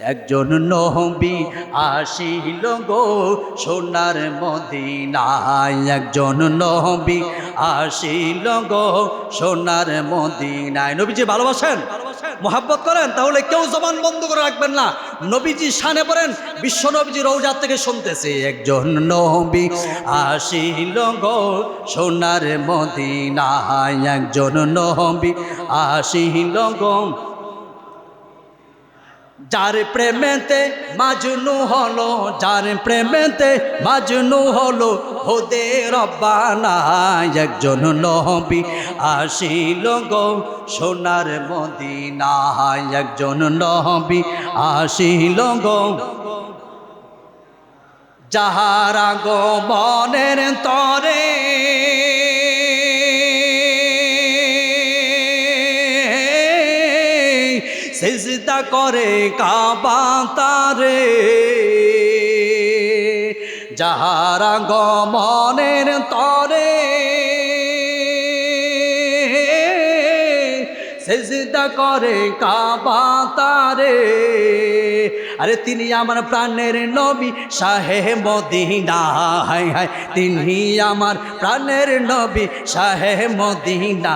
একজন নহবি আসিল গো সোনার মদিনায়। একজন নহবি আসিল গো সোনার মদিনায়। নবীজি ভালোবাসেন? মোহাব্বত করেন? তাহলে কেউ জবান বন্ধ করে রাখবেন না। নবীজি শানে পড়েন, বিশ্ব নবীজি রৌজার থেকে শুনতেছে। একজন নবী আসিল গো সোনার মদিনায়। একজন নবী আসিল গো যার প্রেমেতে মাজনু হলো, যার প্রেমেতে মাজনু হলো হোদে রব্বানা, একজন নবী আসিল গো সোনার মদিনায়। একজন নবী আসিল গো। যাহারা গো মনের তরে সেজদা করে কাবা তারে। যাহারা গমনের তরে সেজদা করে কাবা তারে। আরে তিনি আমার প্রাণের নবী, শাহে মদিনা, হায় হায়। তিনি আমার প্রাণের নবী, শাহে মদিনা,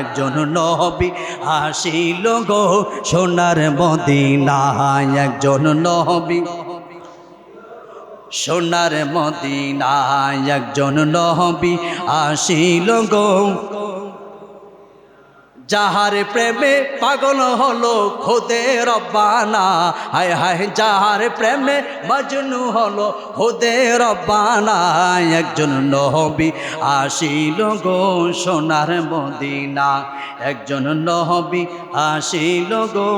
একজন নবী। আসিল গো সোনার মদিনা, একজন নবী। সোনার মদিনায় একজন নহবি আসিল গো যাহার প্রেমে পাগল হলো খোদে রব্বানা। হায় হায়, যাহার প্রেমে মজনু হলো খোদে রব্বানা। একজন নহবি আসিল গো সোনার মদিনা। একজন নহবি আসিল গো।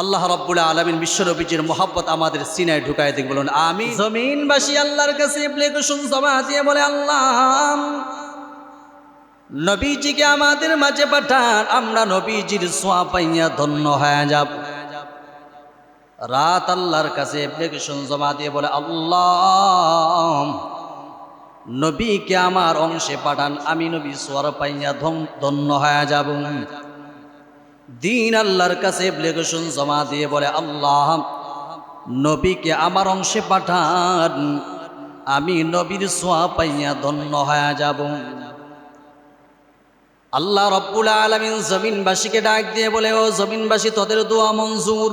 আল্লাহ রব্বুল আলমিন বিশ্বনবীজির মোহাব্বত আমাদের সিনায় ঢুকায় দিক, বলুন আমি জমিনবাসী আল্লাহর কাছে বলে আল্লাহ নবীজিকে আমাদের মাঝে পাঠান, আমরা নবীজির সোয়া পাইয়া ধন্য হয়ে যাব। রাত আল্লাহর কাছে অ্যাপ্লিকেশন জমা দিয়ে বলে, আল্লাহ, নবীকে আমার অংশে পাঠান, আমি নবী সোয়ার পাইয়া ধন- ধন্য হয়ে যাব। দিন আল্লাহর কাছে অ্যাপ্লিকেশন জমা দিয়ে বলে, আল্লাহ, নবীকে আমার অংশে পাঠান, আমি নবীর সোয়া পাইয়া ধন্য হয়ে যাব। আল্লাহ রব্বুল আলমিন জমিনবাসীকে ডাক দিয়ে বলে, ও জমিনবাসী, তোদের দোয়া মঞ্জুর।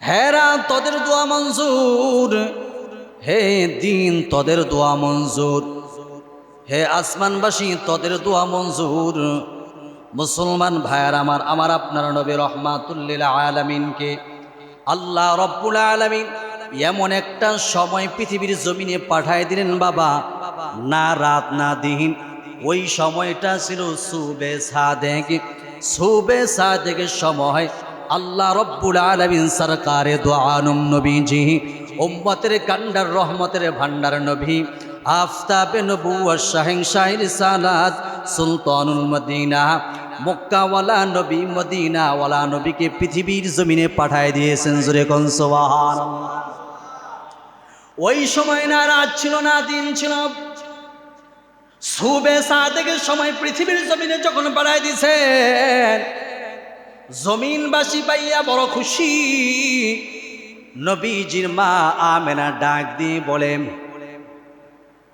হেরা তোদের দোয়া মঞ্জুর। হে দিন, তোদের দোয়া মঞ্জুর। হে আসমানবাসী, তোদের দোয়া মঞ্জুর। মুসলমান ভাইয়ার আমার আমার আপনার নবী রহমাতুল্লিল আলমিনকে আল্লাহ রব্বুল আলমিন এমন একটা সময় পৃথিবীর জমিনে পাঠায় দিলেন, বাবা, না রাত, না দিন ওই সময়টা ছিল সুবে সাদেক। সুবে সাদেকের সময় আল্লাহ রব্বুল আলমিন সরকারে দোয়ানুম নবীজি, উম্মতের কান্ডার, রহমতের ভান্ডার নবী, আফতাবে নবুয়া শাহিন শাহির সালাত, সুলতানুল মদিনা, মক্কাওয়ালা নবী, মদিনাওয়ালা নবীকে পৃথিবীর জমিনে পাঠায় দিয়েছেন, জুরে কনসোয়ার ওই সময় না রাত ছিল না দিন ছিল। সুবে সাদেকের সময় পৃথিবীর জমিনে যখন পাঠায় দিয়েছেন জমিনবাসী পাইয়া বড় খুশি। নবীজির মা আমেনা ডাক দিয়ে বলে,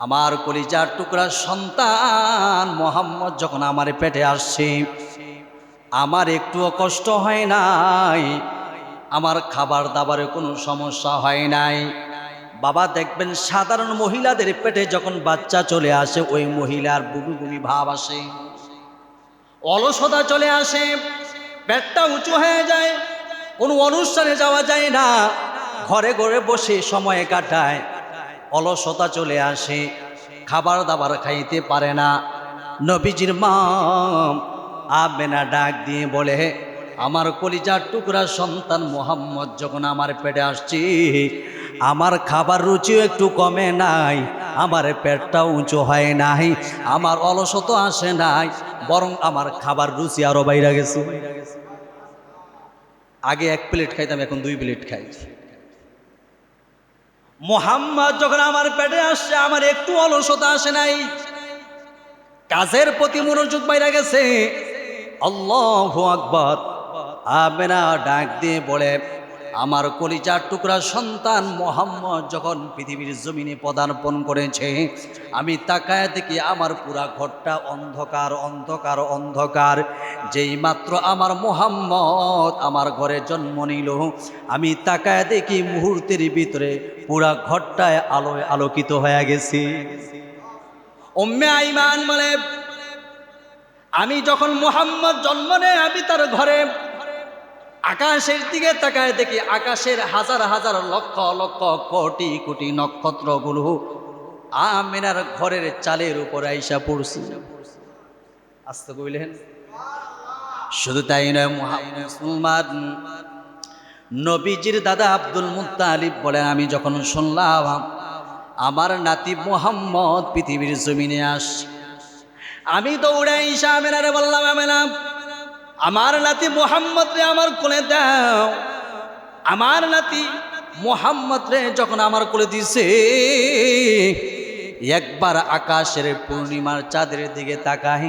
আমার কলিজার টুকরা সন্তান মোহাম্মদ যখন আমার পেটে আসছে, আমার একটুও কষ্ট হয় নাই, আমার খাবার দাবারে কোনো সমস্যা হয় নাই। বাবা দেখবেন সাধারণ মহিলাদের পেটে যখন বাচ্চা চলে আসে, ওই মহিলার বুবি ভাব আসে। অলসতা চলে আসে, পেটটা উঁচু হয়ে যায়, কোনো অনুষ্ঠানে যাওয়া যায় না, ঘরে ঘরে বসে সময় কাটায়, অলসতা চলে আসে, খাবার দাবার খাইতে পারে না। নবীজির মা আবেনা ডাক দিয়ে বলে, আমার কলিজার টুকরা সন্তান মোহাম্মদ যখন আমার পেটে আসছে আমার খাবার রুচিও একটু কমে নাই, আমার পেটটা উঁচু হয় নাই, আমার অলসত আসে নাই, বরং আমার খাবার রুচি আরও বাইরে গেছে। আগে এক প্লেট খাইতাম, এখন দুই প্লেট খাই। মোহাম্মদ যখন আমার পেটে আসছে, আমার একটু অলসতা আসে নাই। কাজের প্রতি মনোযোগ বাইরে গেছে। আল্লাহ আকবর। আমেনা ডাক দিয়ে বলে আমার কলিজার টুকরা সন্তান মোহাম্মদ যখন পৃথিবীর জমিনে পদার্পণ করেছে, আমি তাকায় দেখি আমার পুরা ঘরটা অন্ধকার অন্ধকার অন্ধকার। যেই মাত্র আমার মোহাম্মদ আমার ঘরে জন্ম নিল, আমি তাকায় দেখি মুহূর্তের ভিতরে পুরা ঘরটায় আলোয় আলোকিত হয়ে গেছি। আমি যখন মোহাম্মদ জন্ম নেয়, আমি তার ঘরে আকাশের দিকে তাকায় দেখি আকাশের হাজার হাজার লক্ষ লক্ষ কোটি কোটি নক্ষত্রগুলো আমিনার ঘরের চালের উপর আইসা পড়ছি। আসতে কইলেন, শুধু তাই নয় মুসলমান, নবীজির দাদা আব্দুল মুত্তালিব বলেন, আমি যখন শুনলাম আমার নাতি মোহাম্মদ পৃথিবীর জমিনে আস আমি দৌড়াই আমেনারে বললাম আমেনা আমার নাতি মোহাম্মদ রে আমার কোলে দাও। আমার নাতি মোহাম্মদ রে যখন আমার কোলে দিছে, একবার আকাশের পূর্ণিমার চাঁদের দিকে তাকাই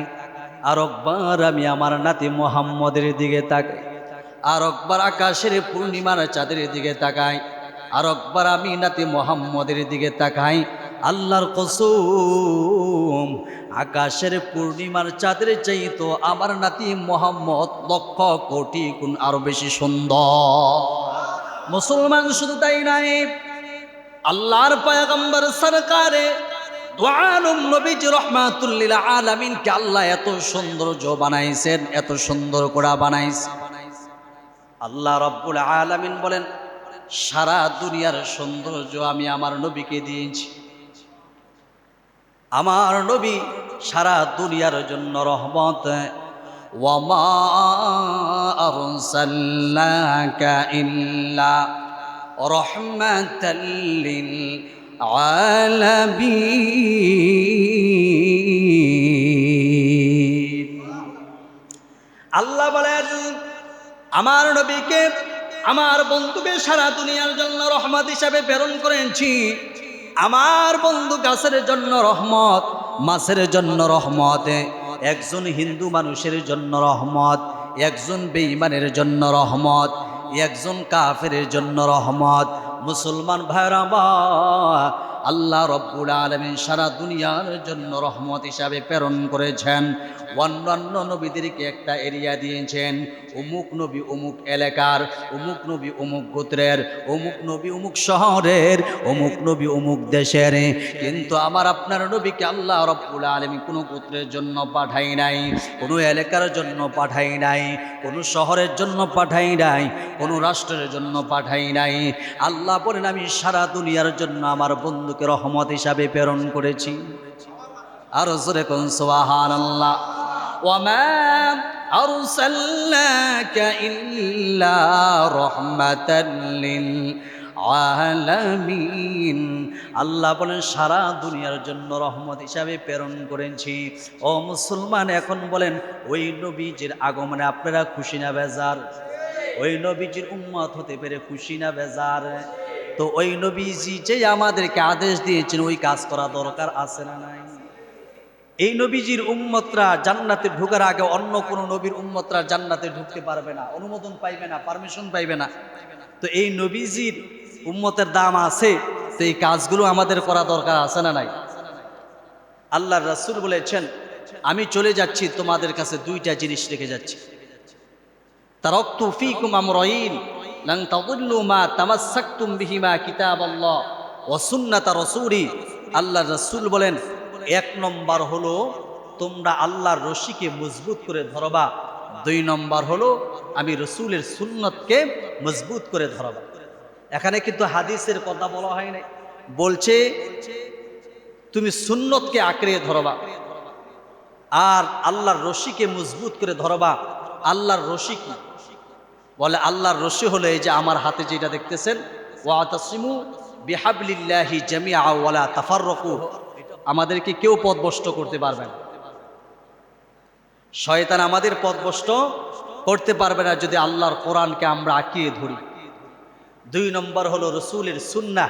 আর একবার আমি আমার নাতি মোহাম্মদের দিকে তাকাই আর একবার আকাশের পূর্ণিমার চাঁদের দিকে তাকাই আর একবার আমি নাতি মোহাম্মদের দিকে তাকাই আল্লাহর কসুম, আকাশের পূর্ণিমার চাঁদের চাইতো আমার নাতি মোহাম্মদ লক্ষ কোটি গুণ আরও বেশি সুন্দর। মুসলমান শুধু তাই নাই আল্লাহর পায়গম্বর সরকারে রহমাতুল্লিল আলামিনকে আল্লাহ এত সৌন্দর্য বানাইছেন, এত সুন্দর করে বানাইছে আল্লাহ রব্বুল আলামিন বলেন, সারা দুনিয়ার সৌন্দর্য আমি আমার নবীকে দিয়েছি। আমার নবী সারা দুনিয়ার জন্য রহমত। ওয়ামা ইল্লা আল্লাহ বলেন, আমার নবীকে আমার বন্ধুকে সারা দুনিয়ার জন্য রহমত হিসাবে প্রেরণ করেছি। আমার বন্ধু গাছের জন্য রহমত, মাছের জন্য রহমত, একজন হিন্দু মানুষের জন্য রহমত, একজন বেঈমানের জন্য রহমত, একজন কাফের জন্য রহমত। মুসলমান ভাইরা আল্লাহ রব্বুল আলমিন সারা দুনিয়ার জন্য রহমত হিসাবে প্রেরণ করেছেন। অন্যান্য নবীদেরকে একটা এরিয়া দিয়েছেন, অমুক নবী অমুক এলাকার, অমুক নবী অমুক গোত্রের, অমুক নবী অমুক শহরের, অমুক নবী অমুক দেশের। কিন্তু আমার আপনার নবীকে আল্লাহ রব্বুল আলমী কোনো গোত্রের জন্য পাঠাই নাই, কোনো এলাকার জন্য পাঠাই নাই, কোনো শহরের জন্য পাঠাই নাই, কোনো রাষ্ট্রের জন্য পাঠাই নাই। আল্লাহ বলেন, আমি সারা দুনিয়ার জন্য আমার বন্ধুকে রহমত হিসাবে প্রেরণ করেছি আরো জোরে কোন সোহান আল্লাহ وما أرسلناك إلا رحمة للعالمين আল্লাহ বলেন সারা দুনিয়ার জন্য রহমত হিসাবে প্রেরণ করেছি ও মুসলমান এখন বলেন ওই নবীজির আগমনে আপনারা খুশি না বেজার ওই নবীজির উম্মত হতে পেরে খুশি না বেজার তো ওই নবীজি যে আমাদেরকে আদেশ দিয়েছেন ওই কাজ করা দরকার আছে না নাই? এই নবীজির উম্মতরা জান্নাতে ঢুকার আগে অন্য কোনো নবীর উম্মতরা জান্নাতে ঢুকতে পারবে না, অনুমোদন পাইবে না পারমিশন পাইবে না। তো এই নবীজির উম্মতের দাম আছে, তো এই কাজগুলো আমাদের করা দরকার আছে না নাই? আল্লাহ রাসূল বলেছেন, আমি চলে যাচ্ছি, তোমাদের কাছে দুইটা জিনিস রেখে যাচ্ছি। তারাক্তু ফীকুম আমরাইন লান তাদুল্লু মা তামাসসাকতুম বিহিমা কিতাবাল্লাহ ওয়া সুন্নাত রাসূলি আল্লাহ রাসূল বলেন, এক নম্বর হলো তোমরা আল্লাহর রশিকে মজবুত করে ধরবা। দুই নম্বর হলো আমি রসুলের সুন্নতকে মজবুত করে ধরবা। এখানে কিন্তু হাদিসের কথা বলা হয় নাই। বলছে, তুমি সুন্নতকে আঁকড়ে ধরবা আর আল্লাহর রশিকে মজবুত করে ধরবা। আল্লাহর রশি কি বলে, আল্লাহর রশি হলো এই যে আমার হাতে যেটা দেখতেছেন, ওয়াতাসিমু বিহাবলিল্লাহি জামিআ ওয়ালা তাফাররাকু। আমাদেরকে কেউ পথভ্রষ্ট করতে পারবে না। শয়তান আমাদের পথভ্রষ্ট করতে পারবে না যদি আল্লাহর কোরআনকে আমরা আঁকিয়ে ধরি। দুই নম্বর হলো রসুলের সুন্না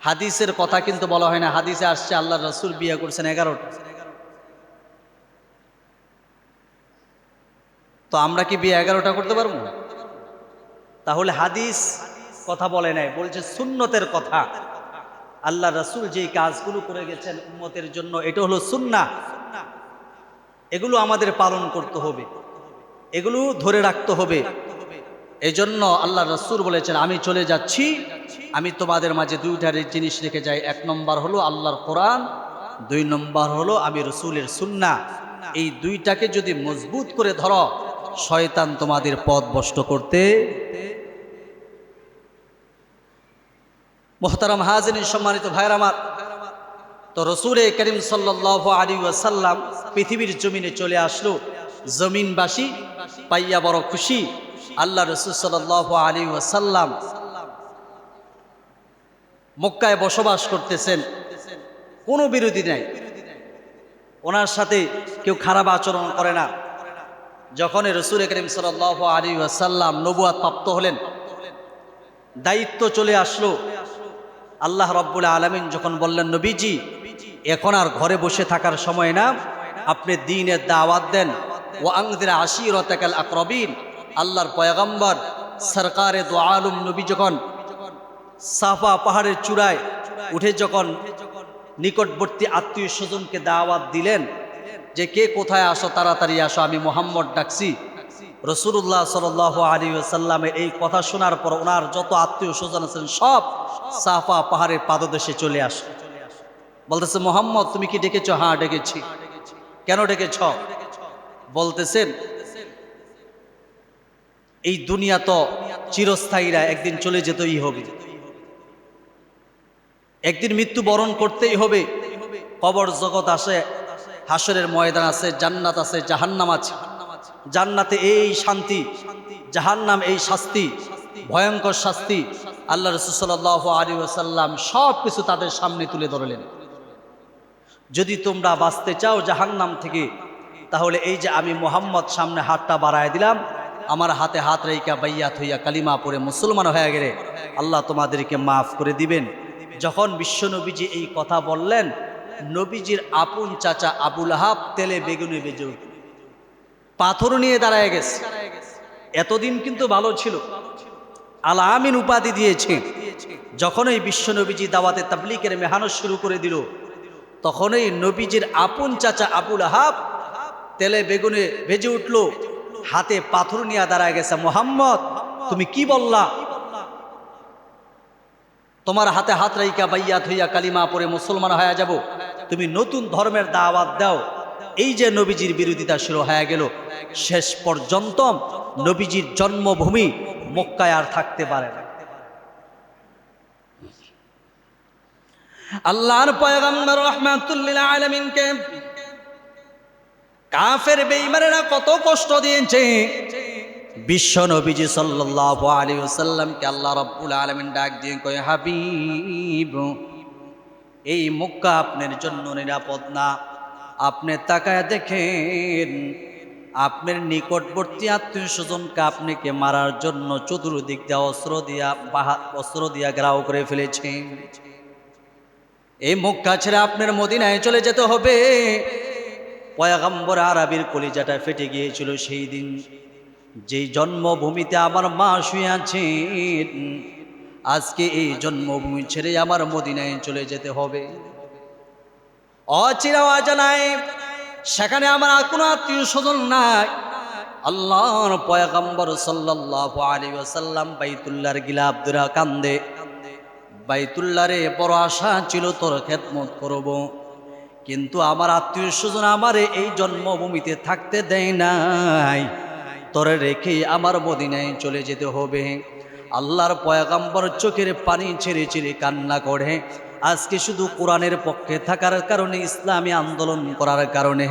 হাদিসের কথা কিন্তু বলা হয় না। হাদিসে আসছে আল্লাহ রসুল বিয়ে করছেন এগারোটা। তো আমরা কি বিয়ে এগারোটা করতে পারব? তাহলে হাদিস কথা বলে নাই বলছে সুন্নতের কথা। আল্লাহ রাসূল যেই কাজগুলো করে গেছেন উম্মতের জন্য, এটা হলো সুন্না এগুলো আমাদের পালন করতে হবে। এগুলো ধরে রাখতে হবে। এই জন্য আল্লাহ রসুল বলেছেন, আমি চলে যাচ্ছি। আমি তোমাদের মাঝে দুইটার জিনিস রেখে যাই। এক নম্বর হলো আল্লাহর কোরআন, দুই নম্বর হলো আমি রসুলের সুন্না এই দুইটাকে যদি মজবুত করে ধরো শয়তান তোমাদের পথ বষ্ট করতে মোহতারাম হাজিন সম্মানিত ভাইয়ের আমার, তো রসুলে করিম সাল্লাহ আলী ওয়াসাল্লাম পৃথিবীর জমিনে চলে আসলো, জমিনবাসী পাইয়া বড় খুশি, আল্লাহ রসুল সাল্লাহ আলী ওয়াসাল্লাম মক্কায় বসবাস করতেছেন, কোনো বিরোধী নাই। ওনার সাথে কেউ খারাপ আচরণ করে না। যখন রসুল করিম সাল্লাহ আলী ওয়াসাল্লাম নবুয়াত প্রাপ্ত হলেন, দায়িত্ব চলে আসলো। আল্লাহ রব্বুল আলমিন যখন বললেন, নবীজি, এখন আর ঘরে বসে থাকার সময় না। আপনি দিনের দাওয়াত দেন। ও আংদের আশির রতাকাল আকরবিন। আল্লাহর পয়গম্বর সরকারে দো আলম নবী যখন সাফা পাহাড়ের চূড়ায় উঠে যখন নিকটবর্তী আত্মীয় স্বজনকে দাওয়াত দিলেন যে কে কোথায় আসো, তাড়াতাড়ি আসো, আমি মোহাম্মদ ডাকছি। রসুল্লাহ সাল আলী সাল্লামের এই কথা শোনার পর ওনার যত আত্মীয় স্বজন আছেন, সব সাফা পাহাড়ের পাদদেশে চলে আসে। বলতেছে, মোহাম্মদ, তুমি কি ডেকেছ? হ্যাঁ ডেকেছি। কেন ডেকেছ? বলতেছেন, এই দুনিয়া তো চিরস্থায়ীরা, একদিন চলে যেতেই হবে। একদিন মৃত্যু বরণ করতেই হবে। কবর জগৎ আসে হাসরের ময়দান আছে, জান্নাত আছে, জাহান্নাম আছে। জান্নাতে এই শান্তি, জাহান্নাম এই শাস্তি, ভয়ঙ্কর শাস্তি আল্লাহ রসুল্লাহ আলী আসাল্লাম সব কিছু তাদের সামনে তুলে ধরলেন। যদি তোমরা বাঁচতে চাও জাহান্নাম থেকে, তাহলে এই যে আমি মোহাম্মদ সামনে হাতটা বাড়ায় দিলাম, আমার হাতে হাত রেখা বাইয়া থইয়া কালিমা পরে মুসলমান হয়ে গেলে, আল্লাহ তোমাদেরকে মাফ করে দিবেন। যখন বিশ্বনবীজি এই কথা বললেন নবীজির আপন চাচা আবুল হাব তেলে বেগুনে বেজে পাথর নিয়ে দাঁড়ায় গেছে। এতদিন কিন্তু ভালো ছিল। আল আমিন উপাধি দিয়েছে। যখন এই বিশ্বনবীজি দাওয়াতে তাবলিকের মেহানত শুরু করে দিল, তখনই নবীজির আপন চাচা আবুল হাব তেলে বেগুনে ভেজে উঠল। হাতে পাথর নিয়ে দাঁড়ায় গেছে। মোহাম্মদ, তুমি কি বললা? তোমার হাতে হাত রাইকা বাইয়া থইয়া কালিমা পরে মুসলমান হয়ে যাব। তুমি নতুন ধর্মের দাওয়াত দাও। এই যে নবীজির বিরোধিতা শুরু হয়ে গেল, শেষ পর্যন্ত নবীজির জন্মভূমি মক্কায় আর থাকতে পারে না। আল্লাহর পয়গম্বর রহমাতুল্লিল আলমিনকে কাফের বেইমানেরা কত কষ্ট দিয়েছে। বিশ্ব নবীজি সাল্লাল্লাহু আলাইহি ওয়াসাল্লামকে আল্লাহ রাব্বুল আলামিন ডাক দিয়ে কয়, হাবিব, এই মক্কা আপনার জন্য নিরাপদ না। আপনি তাকায় দেখেন, আপনার নিকটবর্তী আত্মীয় স্বজনকে আপনাকে মারার জন্য চতুর্দিক দিয়া অস্ত্র দিয়া, বাহা, অস্ত্র দিয়া গ্রাহ করে ফেলেছে। এই মক্কা ছেড়ে আপনার মদিনায় চলে যেতে হবে। পয়াগম্বর আরবির কলিজাটা ফেটে গিয়েছিল সেই দিন। যেই জন্মভূমিতে আমার মা শুয়ে আছেন, আজকে এই জন্মভূমি ছেড়ে আমার মদিনায় চলে যেতে হবে। অচিরা অজানায় সেখানে আমার কোনো আত্মীয় স্বজন নাই। আল্লাহর পয়গম্বর সাল্লাল্লাহু আলাইহি ওয়াসাল্লাম বাইতুল্লাহর গিলাপ দুরা কান্দে। বাইতুল্লাহরে বড় আশা ছিল তোর খেদমত করব। কিন্তু আমার আত্মীয় স্বজন আমারে এই জন্মভূমিতে থাকতে দেয় নাই। তোরে রেখে আমার মদিনায় চলে যেতে হবে। আল্লাহর পয়গাম্বর চোখের পানি ছেড়ে ছেড়ে কান্না করে। আজকে শুধু কোরআনের পক্ষে থাকার কারণে, ইসলামী আন্দোলন করার কারণে।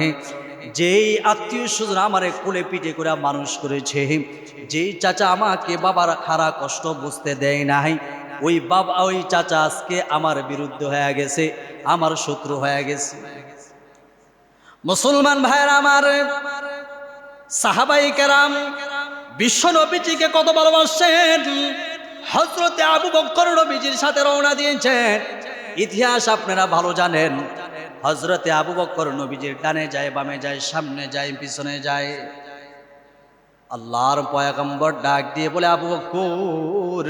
যেই আত্মীয় স্বজন আমারে কোলে পিঠে করে মানুষ করেছে, যেই চাচা আমাকে বাবার খারা কষ্ট বুঝতে দেয় নাই, ওই বাবা ওই চাচা আজকে আমার বিরুদ্ধে হয়ে গেছে, আমার শত্রু হয়ে গেছে। মুসলমান ভাইয়ের আমার সাহাবাই কেরাম বিশ্ব নবীজিকে কত ভালোবাসেন? হজরতে আবু বক্কর নবীজির সাথে রওনা দিয়েছেন। ইতিহাস আপনারা ভালো জানেন। হজরতে আবু বক্কর নবীজির ডানে যায়, বামে যায়, সামনে যায়, পিছনে যায়। আল্লাহর পয়াগম্বর ডাক দিয়ে বলে, আবু বকর,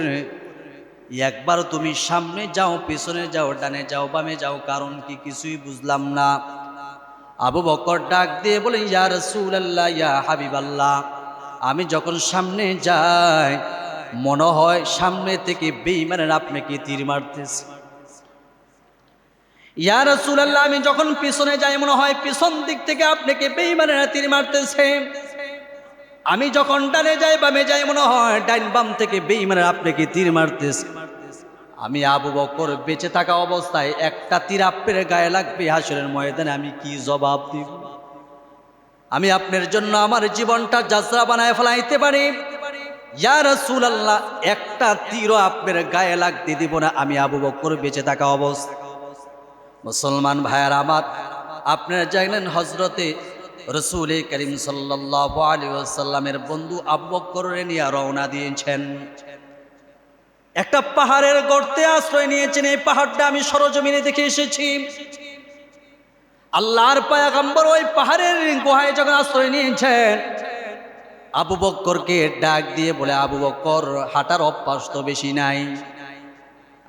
একবার তুমি সামনে যাও, পিছনে যাও, ডানে যাও, বামে যাও, কারণ কি কিছুই বুঝলাম না। আবু বকর ডাক দিয়ে বলে ইয়া আল্লাহ ইয়া হাবিবাল্লাহ, আমি যখন সামনে যাই, মনে হয় সামনে থেকে বেঈমানের আপনাকে তীর মারতেছে। ইয়া রসুল আল্লাহ আমি যখন পিছনে যাই, মনে হয় পিছন দিক থেকে আপনাকে বেঈমানেরা তীর মারতেছে। আমি যখন ডানে যাই, বামে যাই, মনে হয় ডাইন বাম থেকে বেঈমানের আপনাকে তীর মারতেছে। আমি আবু বকর বেঁচে থাকা অবস্থায় একটা তীর গায়ে লাগবে হাসরের ময়দানে, আমি কি জবাব দিব? আমি আপনার জন্য আমার জীবনটা যাত্রা বানায় ফেলাইতে পারি। ইয়া রাসূলুল্লাহ, একটা তীরও আপনার গায়ে লাগতে দিব না, আমি আবু বকর বেঁচে থাকা অবস্থা। মুসলমান ভাইয়ার আমার, আপনারা জানলেন হজরতে রসুল করিম সাল্লাহ আলী আসাল্লামের বন্ধু আবু বকরের নিয়ে রওনা দিয়েছেন। একটা পাহাড়ের গর্তে আশ্রয় নিয়েছেন, এই পাহাড়টা আমি সরজমিনে দেখে এসেছি। আল্লাহর পায়াগম্বর ওই পাহাড়ের গুহায় যখন আশ্রয় নিয়েছেন, আবু বক্করকে ডাক দিয়ে বলে, আবু বক্কর, হাঁটার অভ্যাস তো বেশি নাই।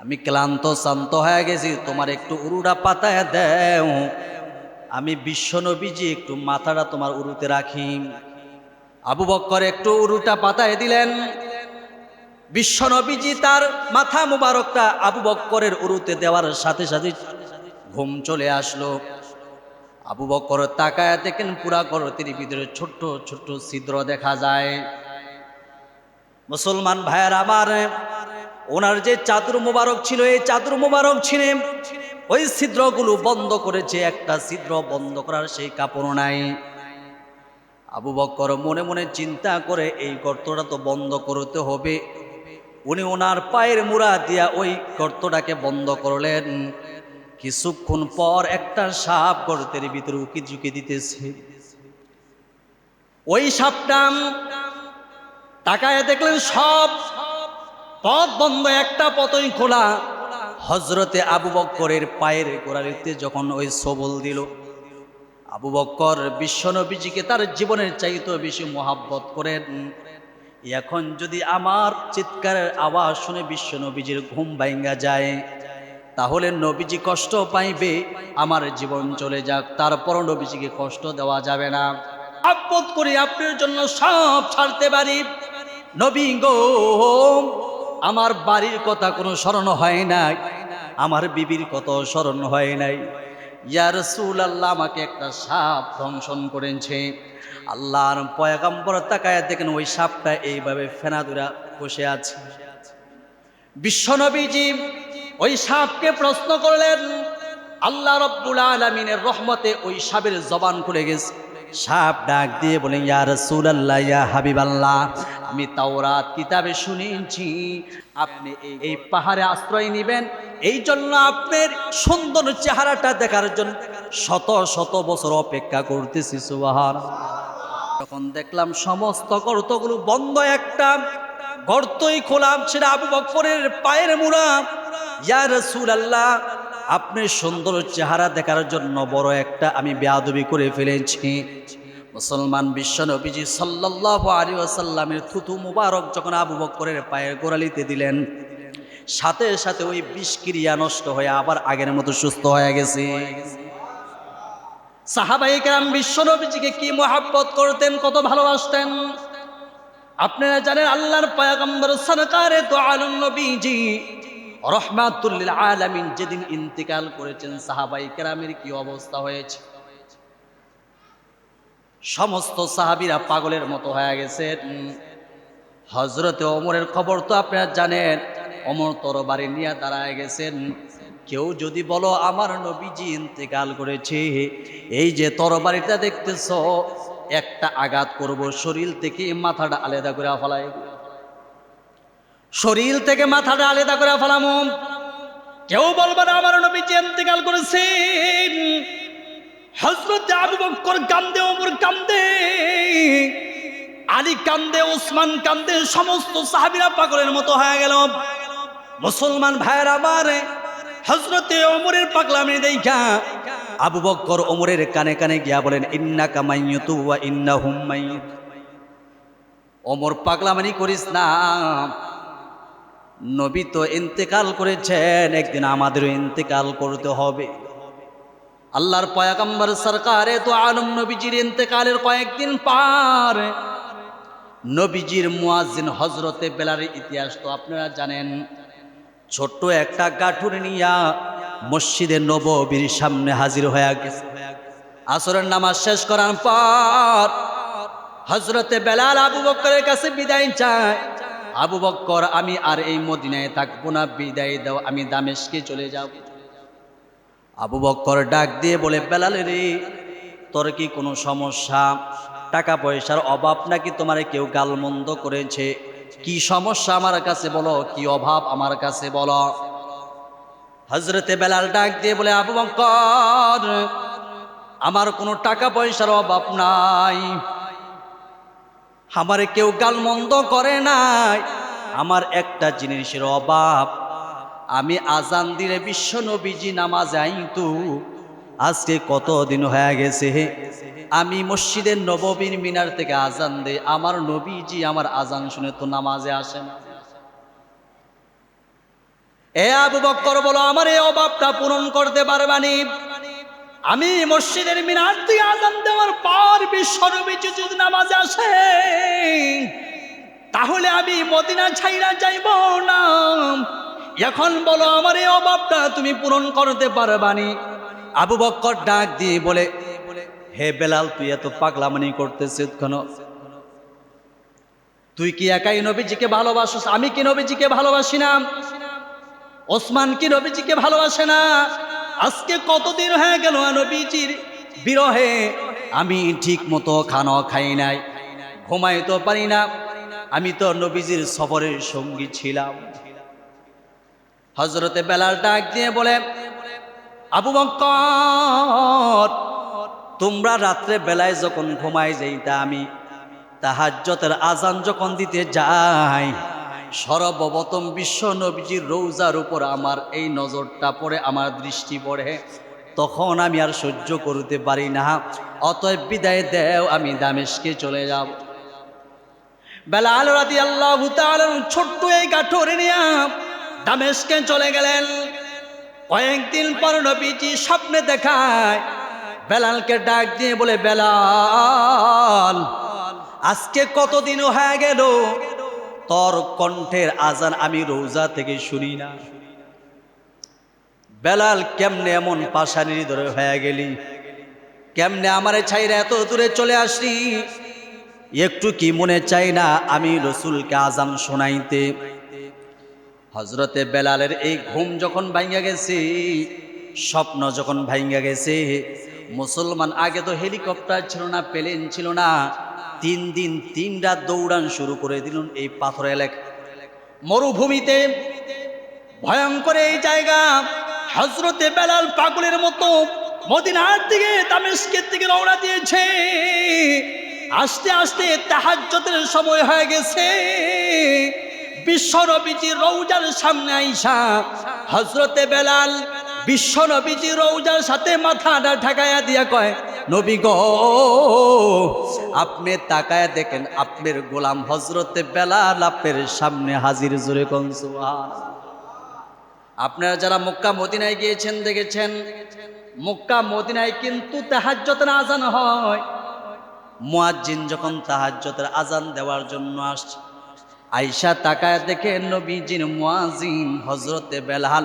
আমি ক্লান্ত, শান্ত হয়ে গেছি, তোমার একটু উরুটা পাতায় দেও। আমি বিশ্বনবীজি একটু মাথাটা তোমার উরুতে রাখি। আবু বক্কর একটু উরুটা পাতায় দিলেন। বিশ্বনবীজি তার মাথা মুবারকটা আবু বক্করের উরুতে দেওয়ার সাথে সাথে ঘুম চলে আসলো। আবু বক্কর তাকায় দেখেন পুরা করতির ভিতরে ছোট্ট ছোট্ট ছিদ্র দেখা যায়। মুসলমান ভাইয়ের আমার, ওনার যে চাদর মুবারক ছিল, এই চাদর মুবারক ছিলেন ওই ছিদ্রগুলো বন্ধ করেছে, একটা ছিদ্র বন্ধ করার সেই কাপড় নাই। আবু বক্কর মনে মনে চিন্তা করে, এই গর্তটা তো বন্ধ করতে হবে। উনি ওনার পায়ের মুড়া দিয়া ওই গর্তটাকে বন্ধ করলেন। কিছুক্ষণ পর একটা সাপ গর্তের ভিতরে উকি ঝুঁকি দিতেছে। ওই সাপটা তাকায় দেখলেন সব পথ বন্ধ, একটা পথই খোলা। হজরতে আবু বক্করের পায়ের গোড়ালিতে যখন ওই সবল দিল, আবু বক্কর বিশ্বনবীজিকে তার জীবনের চাইতে বেশি মোহাব্বত করেন। এখন যদি আমার চিৎকারের আওয়াজ শুনে বিশ্বনবীজির ঘুম ভাঙ্গা যায়, তাহলে নবীজি কষ্ট পাইবে, আমার জীবন চলে যাক তারপর নবীজিকে কষ্ট দেওয়া যাবে না। আপদ করি আপনার জন্য সব ছাড়তে পারি। নবী গো, আমার বাড়ির কথা কোনো স্মরণ হয় নাই, আমার বিবির কত স্মরণ হয় নাই। ইয়ার সুল আল্লাহ আমাকে একটা সাপ ধ্বংসন করেছে। আল্লাহর পয়াগম্বর তাকায় দেখেন ওই সাপটা এইভাবে ফেনাদুরা বসে আছে। বিশ্বনবীজি ওই সাপকে প্রশ্ন করলেন, আল্লাহ রব্বুল আলমিনের রহমতে ওই সাপের জবান খুলে গেছে। সাপ ডাক দিয়ে বলেন, ইয়া রাসূলুল্লাহ, ইয়া হাবিব আল্লাহ আমি তাওরাত কিতাবে শুনেছি, আপনি এই পাহাড়ে আশ্রয় নেবেন। এই জন্য আপনার সুন্দর চেহারাটা দেখার জন্য শত শত বছর অপেক্ষা করতেছি সুবাহান তখন দেখলাম সমস্ত গর্তগুলো বন্ধ, একটা গর্তই খোলাম সেটা আবু বকরের পায়ের মুড়া। ইয়া রাসূলুল্লাহ আপনি সুন্দর চেহারা দেখার জন্য বড় একটা আমি বেয়াদবি করে ফেলেছি। মুসলমান বিশ্ব নবীজি সাল্লাল্লাহু আলাইহি ওয়াসাল্লামের থুতু মুবারক যখন আবু বকরের পায়ের গোড়ালিতে দিলেন, সাথে সাথে ওই বিষক্রিয়া নষ্ট হয়ে আবার আগের মতো সুস্থ হয়ে গেছে। সাহাবাই কেরাম বিশ্ব নবীজিকে কি মোহাব্বত করতেন, কত ভালোবাসতেন? আপনারা জানেন আল্লাহর পায়গম্বর সরকারে তো আলম নবীজি রহমাতুল্লিল আলামিন যেদিন ইন্তিকাল করেছেন সাহাবাই কেরামের কি অবস্থা হয়েছে? সমস্ত সাহাবিরা পাগলের মতো হয়ে গেছে। হজরতে অমরের খবর তো আপনারা জানেন অমর তরবারি নিয়ে দাঁড়ায় গেছেন। কেউ যদি বলো, আমার নবীজি ইন্তেকাল করেছে। এই যে তরবারিটা দেখতেছ, একটা আঘাত করব, শরীর থেকে মাথাটা আলাদা করে ফেলাই শরীর থেকে মাথাটা আলাদা করে ফেলামো কেউ বলবে না, আমার নবীজি ইন্তেকাল করেছেন। হজরত আবু বক্কর কান্দে ওমর কান্দে আলী কান্দে ওসমান কান্দে সমস্ত সাহাবিরা পাগলের মতো হয়ে গেল। মুসলমান ভাইয়ের আবার হজরতে ওমরের পাগলামি দেখা আবু বক্কর ওমরের কানে কানে গিয়া বলেন ইন্না কামাইয়তু ওয়া ইন্নাহুম মাইয়ুত। ওমর পাগলামানি করিস না। নবী তো ইন্তেকাল করেছেন, একদিন আমাদেরও ইন্তেকাল করতে হবে। আল্লাহর পয়াকাম্বর সরকারে তো আলম নবীজির ইন্তেকালের কয়েকদিন পার। নবীজির মুয়াজ্জিন হজরতে বেলারের ইতিহাস তো আপনারা জানেন, ছোট্ট একটা গাঠুর নিয়া মসজিদে নববীর সামনে হাজির হয়ে গেছে। আসরের নামাজ শেষ করার পর হজরতে বেলাল আবু বক্করের কাছে বিদায় চায়। আবু বক্কর, আমি আর এই মদিনায় থাকব না, বিদায় দাও, আমি দামেশকে চলে যাব আবু বক্কর ডাক দিয়ে বলে, বেলাল রে, তোর কি কোনো সমস্যা? টাকা পয়সার অভাব নাকি তোমার কেউ গালমন্দ করেছে? কি সমস্যা আমার কাছে বলো, কি অভাব আমার কাছে বলো। হজরতে বেলাল ডাক দিয়ে বলে, আবু বক্কর, আমার কোনো টাকা পয়সার অভাব নাই। আমারে কেউ গালমন্দ করে নাই। আমার একটা জিনিসের অভাব। আমি আজান দিলে বিশ্ব নবীজি নামাজ আইতু আজকে কতদিন হয়ে গেছে? আমি মসজিদের নববীর মিনার থেকে আজান দে আমার নবীজি আমার আজান শুনে তো নামাজে আসে না। এ আবু বক্কর বলো, আমার এই অভাবটা পূরণ করতে পারবানি আমি মসজিদের মিনার থেকে আজান দেওয়ার পর বিশ্বনবীজি যদি নামাজে আসে, তাহলে আমি মদিনা ছাইরা যাইব না। এখন বলো, আমার এই অভাবটা তুমি পূরণ করতে পারবানি? আবু বক্কর ডাক দিয়ে বলে, হে বেলাল, তুই এত পাগলামানি করতেছিস কেন? তুই কি একাই নবীজিকে ভালোবাসিস? আমি কি নবীজিকে ভালোবাসি না? ওসমান কি নবীজিকে ভালোবাসে না? আজকে কতদিন হয়ে গেল নবীজির বিরহে? আমি ঠিক মতো খানো খাই নাই, ঘুমাইতে পারি না। আমি তো নবীজির সফরের সঙ্গী ছিলাম। হজরতে বেলাল ডাক দিয়ে বলে, আবু বক্কর তোমরা রাত্রে বেলায় যখন ঘুমাই যাইতা আমি, তাহাজ্জতের আজান যখন দিতে যাই সর্বপ্রথম বিশ্ব নবীজির রৌজার উপর আমার এই নজরটা পড়ে, আমার দৃষ্টি পড়ে। তখন আমি আর সহ্য করতে পারি না। অতএব বিদায় দেও, আমি দামেশকে চলে যাব। বেলা বেলাল রাদি আল্লাহ ছোট্ট এই কাঠরে নিয়ে দামেশকে চলে গেলেন। কয়েকদিন পর নবীজি স্বপ্নে দেখায়, বেলালকে ডাক দিয়ে বলে, বেলাল, আজকে কতদিন হয়ে গেল? তোর কণ্ঠের আজান আমি রোজা থেকে শুনি না। বেলাল কেমনে এমন পাশানির ধরে হয়ে গেলি? কেমনে আমারে ছাইরা এত দূরে চলে আসলি? একটু কি মনে চাই না আমি রসুলকে আজান শোনাইতে। হজরতে বেলালের এই ঘুম যখন ভাঙ্গা গেছে, স্বপ্ন যখন ভাঙ্গা গেছে, মুসলমান আগে তো হেলিকপ্টার ছিল না, প্লেন ছিল না তিন দিন, তিন রাত দৌড়ান শুরু করে দিলেন এই পাথর এলাকা। মরুভূমিতে ভয়ঙ্কর এই জায়গা হজরতে বেলাল পাগলের মতো মদিনার দিকে, দামেস্কের দিকে রওনা দিয়েছে। আস্তে আস্তে তাহাজ্জতের সময় হয়ে গেছে। বিশ্বনবীজি রৌজার সামনে আইসা হজরতে বেলাল বিশ্বনবীজি রৌজার সাথে মাথাটা ঠেকাইয়া দিয়া কয় নবী গো, আপনি তাকায় দেখেন আপনার গোলাম হজরতে বেলাল আপনার সামনে হাজির জোরে কনসুয়া আপনারা যারা মক্কা, মদিনায় গিয়েছেন, দেখেছেন, মক্কা, মদিনায় কিন্তু তাহাজ্জতের আজান হয়। মুয়াজ্জিন যখন তাহাজ্জতের আজান দেওয়ার জন্য আসছে আইসা তাকায় দেখে নবীজির মুয়াজিন হজরতে বেলাল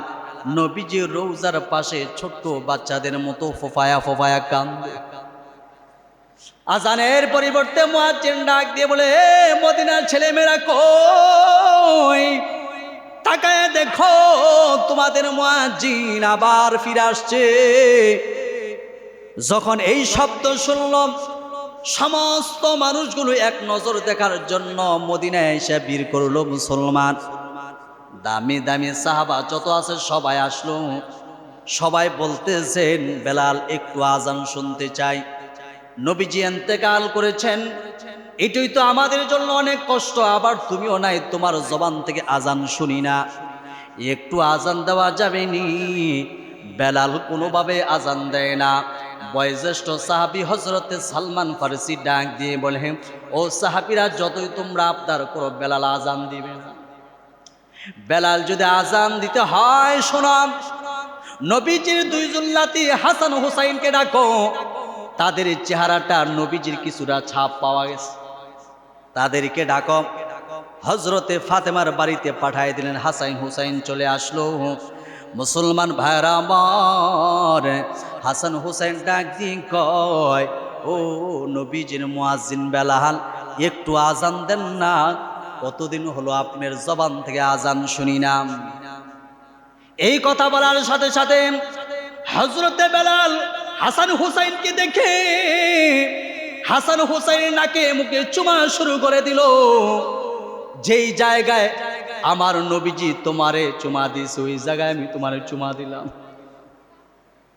নবীজির রৌজার পাশে ছোট্ট বাচ্চাদের মতো ফোফায়া ফোফায়া কান্দে। আজানের পরিবর্তে মুয়াজ্জিন ডাক দিয়ে বলে মদিনার ছেলে মেয়েরা কই? তাকায় দেখো, তোমাদের মুয়াজ্জিন আবার ফিরে আসছে। যখন এই শব্দ শুনলাম, সমস্ত মানুষগুলো এক নজর দেখার জন্য মদিনায় এসে বীর করল মুসলমান। দামি দামি সাহাবা যত আছে সবাই আসলো। সবাই বলতেছেন, বেলাল, একটু আজান শুনতে চাই। নবীজি এন্তেকাল করেছেন। এটাই তো আমাদের জন্য অনেক কষ্ট, আবার তুমিও নাই, তোমার জবান থেকে আজান শুনি না। একটু আজান দেওয়া যাবে নি বেলাল কোনোভাবে আজান দেয় না। বয়োজ্যেষ্ঠ সাহাবি হজরতে সালমান ফারসি ডাক দিয়ে বলে, ও সাহাবিরা, যতই তোমরা আবদার করো, বেলাল আজান দিবে বেলাল যদি আজান দিতে হয় শোনাম নবীজির দুই জুল্লাতি হাসান হুসাইনকে ডাকো। তাদের চেহারাটা নবীজির কিছুটা ছাপ পাওয়া গেছে। তাদেরকে ডাক। হজরতে ফাতেমার বাড়িতে পাঠাই দিলেন, হাসাইন হুসাইন চলে আসলো। মুসলমান ভাইরা আমার, হাসান হুসাইন ডাক দিয়ে কয়, ও নবীজির মুয়াজ্জিন বেলাহাল একটু আজান দেন না, কতদিন হলো আপনার জবান থেকে আজান শুনি না। এই কথা বলার সাথে সাথে হজরতে বেলাল হাসান হুসাইনকে দেখে হাসান হুসাইনের নাকে মুখে চুমা শুরু করে দিল, যেই জায়গায় আমার নবীজি তোমারে চুমা দিস ওই জায়গায় আমি তোমারে চুমা দিলাম।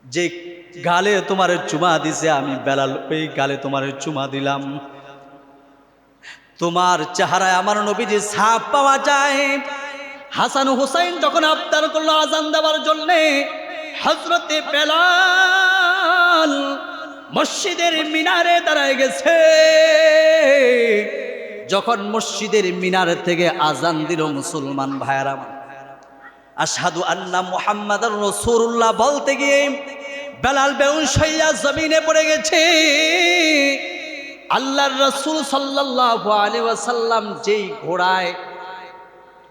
যে গালে তোমার চুমা দিছে আমি বেলাল ওই গালে তোমার চুমা দিলাম। তোমার চেহারায় আমার নবীজি ছাপ পাওয়া যায়। হাসান হুসাইন যখন আবদার করল আজান দেওয়ার জন্যে হজরতে বেলাল মসজিদের মিনারে দাঁড়ায় গেছে। যখন মসজিদের মিনার থেকে আজান দিল মুসলমান ভাইয়ারা আসাদু আন্না মুহাম্মদ রসুল্লাহ বলতে গিয়ে বেলাল বেউস হইয়া জমিনে পড়ে গেছে। আল্লাহর রসুল সাল্লাল্লাহু আলাইহি ওয়াসাল্লাম যেই ঘোড়ায়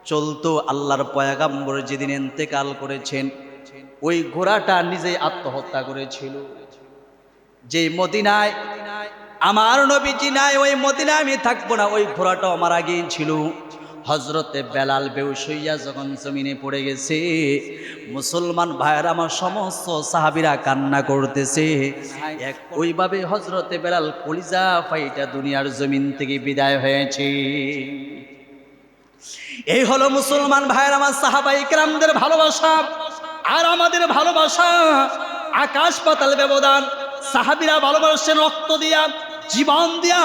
চলতো, আল্লাহর পয়াগাম্বর যেদিন এন্তেকাল করেছেন, ওই ঘোড়াটা নিজেই আত্মহত্যা করেছিল। যে মদিনায়, আমার নবীজি নাই, ওই মদিনায় আমি থাকব না। ওই ঘোড়াটা আমার আগেই ছিল। হজরতে বেলাল বেউসইয়া যখন জমিনে পড়ে গেছে, মুসলমান ভাইয়ের আমার সমস্ত সাহাবিরা কান্না করতেছে। এক ওইভাবে হজরতে বেলাল কলিজা ফাইটা দুনিয়ার জমিন থেকে বিদায় হয়েছে। এই হলো মুসলমান ভাইয়ের আমার সাহাবাই কেরামদের ভালোবাসা। আর আমাদের ভালোবাসা আকাশ পাতাল ব্যবধান। সাহাবিরা ভালোবাসেন রক্ত দিয়া, জীবন দিয়া,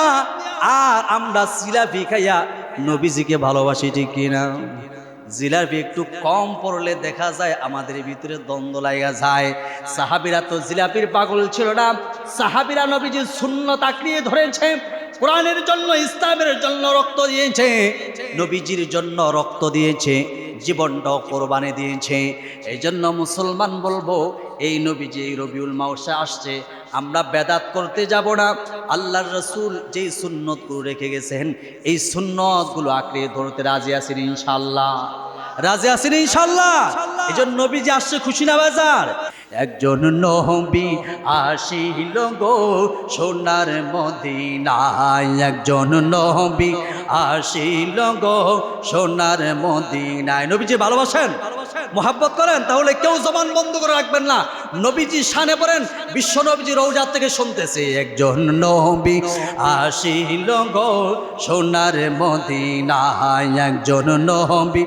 আর আমরা সিলাফি খাইয়া নবীজিকে ভালোবাসি, ঠিক কিনা? জিলাপি একটু কম পড়লে দেখা যায় আমাদের ভিতরে দ্বন্দ্ব লাগা যায়। সাহাবিরা তো জিলাপির পাগল ছিল না। সাহাবিরা নবীজির শূন্য তাকড়িয়ে ধরেছে, কোরআনের জন্য, ইসলামের জন্য রক্ত দিয়েছে, নবীজির জন্য রক্ত দিয়েছে, জীবনটাও কোরবানি দিয়েছে। এই জন্য মুসলমান বলব, এই নবীজি রবিউল মাউসে আসছে আমরা বেদাত করতে যাব না। আল্লাহর রসুল যেই সুন্নতগুলো রেখে গেছেন এই সুন্নতগুলো আঁকড়ে ধরতে রাজি আছেন ইনশাল্লাহ রাজি আছেন ইনশাল্লাহ এই জন্য নবীজি আসছে খুশি না বাজার? একজন নহবি আসিল গো সোনার মদিনায়। একজন নহবি আসিল গো সোনার মদিনায়। নবীজি ভালোবাসেন? মোহাব্বত করেন, তাহলে কেউ জবান বন্ধ করে রাখবেন না। নবীজি সানে পড়েন, বিশ্ব নবীজি রৌজার থেকে শুনতেছে, একজন নবী আসিল গো সোনার মদিনায়, একজন নবী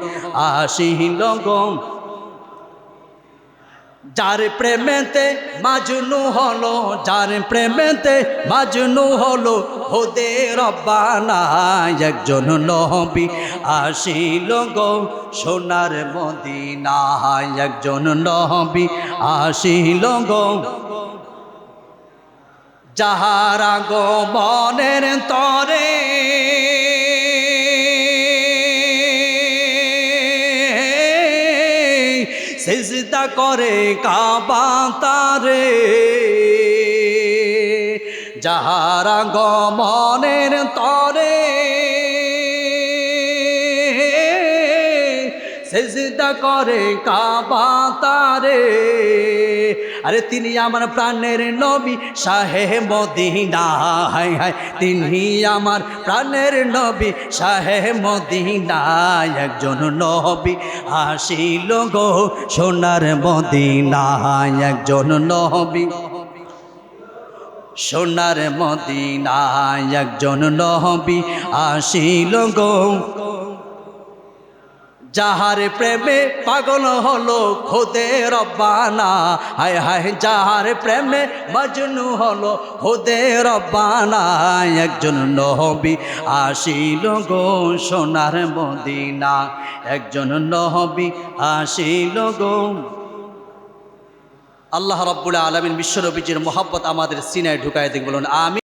আসিল গো যার প্রেমেতে মাজনু হলো, যার প্রেমেতে মাজনু হলো হোদে রব্বানা, একজন নবী আসিল গো সোনার মদিনা একজন নবী আসিল গো। যাহারা গো মনের তরে করে কাবা তারে। যাহারা গমনের তরে সেজদা করে কাবা তারে। আরে তিনি আমার প্রাণের নবী শাহে মদিনা। হায় হায়, তিনি আমার প্রাণের নবী শাহে মদিনা। একজন নবী আসিল গো সোনার মদিনা। একজন নবী সোনার মদিনা। একজন নবী আসিল গো যাহার প্রেমে পাগল হলো খোদে রব্বানা। হায় হায়, যাহার প্রেমে মজনু হলো খোদে রব্বানা। একজন নহবি আসিল গো সোনার মদিনা। একজন নহবি আসিল গো। আল্লাহ রব্বুল আলমিন বিশ্বনবীজির মোহাব্বত আমাদের সিনায় ঢুকাই দিন বলুন আমি